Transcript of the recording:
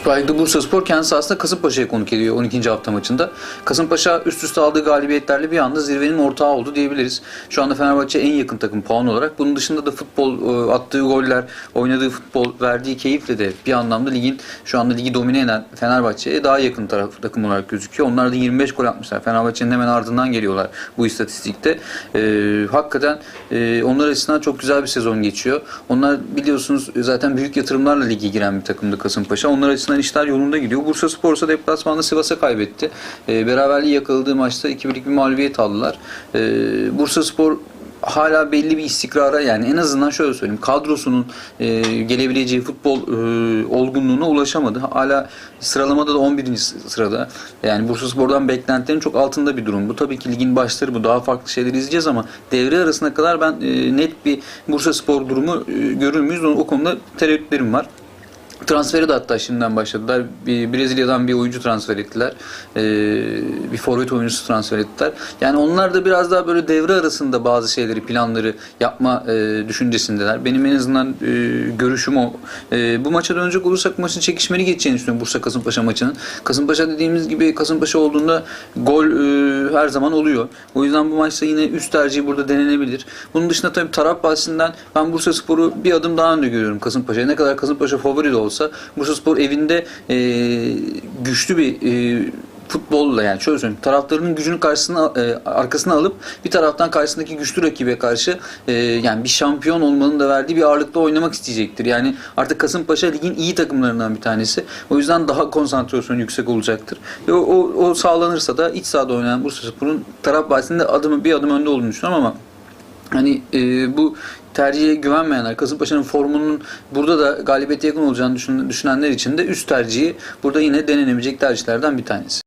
Süper Lig'de Bursa Spor kendi sahasında Kasımpaşa'ya konuk ediyor 12. hafta maçında. Kasımpaşa üst üste aldığı galibiyetlerle bir anda zirvenin ortağı oldu diyebiliriz. Şu anda Fenerbahçe en yakın takım puan olarak. Bunun dışında da futbol e, attığı goller, oynadığı futbol verdiği keyifle de bir anlamda ligin şu anda ligi domine eden Fenerbahçe'ye daha yakın taraf takım olarak gözüküyor. Onlar da 25 gol atmışlar. Fenerbahçe'nin hemen ardından geliyorlar bu istatistikte. E, hakikaten e, onlar açısından çok güzel bir sezon geçiyor. Onlar biliyorsunuz zaten büyük yatırımlarla lige giren bir takımdı Kasımpaşa. Onlar açısından işler yolunda gidiyor. Bursa Spor ise deplasmanda Sivas'a kaybetti. E, beraberliği yakaladığı maçta 2-1'lik bir mağlubiyet aldılar. E, Bursa Spor hala belli bir istikrara yani en azından şöyle söyleyeyim kadrosunun e, gelebileceği futbol e, olgunluğuna ulaşamadı. Hala sıralamada da 11. sırada. Yani Bursaspor'dan beklentilerin çok altında bir durum. Bu tabii ki ligin başları bu daha farklı şeyleri izleyeceğiz ama devre arasına kadar ben e, net bir Bursaspor durumu e, görür müyüz? O, o konuda tereddütlerim var. Transferi de hatta şimdiden başladılar. Bir Brezilya'dan bir oyuncu transfer ettiler. Ee, bir forvet oyuncusu transfer ettiler. Yani onlar da biraz daha böyle devre arasında bazı şeyleri, planları yapma e, düşüncesindeler. Benim en azından e, görüşüm o. E, bu maça dönecek olursak maçın çekişmeli geçeceğini düşünüyorum Bursa Kasımpaşa maçının. Kasımpaşa dediğimiz gibi Kasımpaşa olduğunda gol e, her zaman oluyor. O yüzden bu maçta yine üst tercih burada denenebilir. Bunun dışında tabii taraf bahsinden ben Bursa Spor'u bir adım daha önde görüyorum Kasımpaşa'ya. Ne kadar Kasımpaşa favori de olsa Bursaspor evinde e, güçlü bir e, futbolla yani şöyle söyleyeyim taraftarının gücünü karşısına e, arkasına alıp bir taraftan karşısındaki güçlü rakibe karşı e, yani bir şampiyon olmanın da verdiği bir ağırlıkta oynamak isteyecektir. Yani artık Kasımpaşa ligin iyi takımlarından bir tanesi. O yüzden daha konsantrasyon yüksek olacaktır. Ve o, o, o sağlanırsa da iç sahada oynayan Bursaspor'un taraf bahsinde adımı bir adım önde olduğunu düşünüyorum ama Hani e, bu tercihe güvenmeyenler, Kasımpaşa'nın formunun burada da galibiyete yakın olacağını düşün- düşünenler için de üst tercihi burada yine denenebilecek tercihlerden bir tanesi.